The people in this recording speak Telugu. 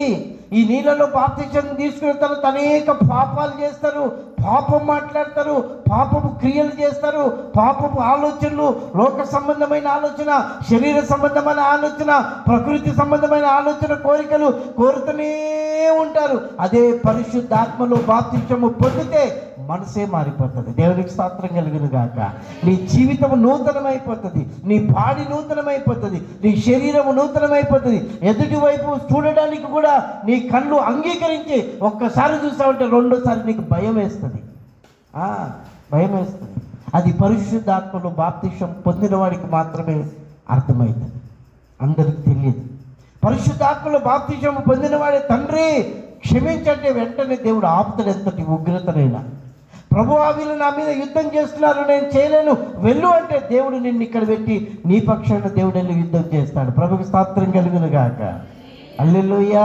ఈ నీళ్ళలో బాప్తిజం తీసుకెళ్తారు అనేక పాపాలు చేస్తారు పాపం మాట్లాడతారు పాపపు క్రియలు చేస్తారు పాపపు ఆలోచనలు లోక సంబంధమైన ఆలోచన శరీర సంబంధమైన ఆలోచన ప్రకృతి సంబంధమైన ఆలోచన కోరికలు కోరుతూనే ఉంటారు అదే పరిశుద్ధాత్మలో బాప్తిష్టము పొందితే మనసే మారిపోతుంది. దేవునికి స్తోత్రం కలిగిన గాక. నీ జీవితం నూతనమైపోతుంది. నీ బాడీ నూతనమైపోతుంది. నీ శరీరం నూతనమైపోతుంది. ఎదుటి వైపు చూడడానికి కూడా నీ కళ్ళు అంగీకరించి ఒక్కసారి చూసావంటే రెండోసారి నీకు భయం వేస్తుంది. భయం వేస్తుంది. అది పరిశుద్ధాత్మలో బాప్తిష్టం పొందిన వాడికి మాత్రమే అర్థమవుతుంది అందరికి తెలియదు. పరిశుద్ధాత్మలో బాప్తిజం పొందిన వాడే తండ్రి క్షమించంటే వెంటనే దేవుడు ఆపుతాడు ఎంతటి ఉగ్రతనైనా ప్రభు వీళ్ళు నా మీద యుద్ధం చేస్తున్నారు నేను చేయలేను. వెళ్ళు అంటే దేవుడు నిన్ను ఇక్కడ పెట్టి నీ పక్షాన దేవుడు వెళ్ళి యుద్ధం చేస్తాడు. ప్రభుకి స్తోత్రం కలుగును గాక. అల్లెలుయ్యా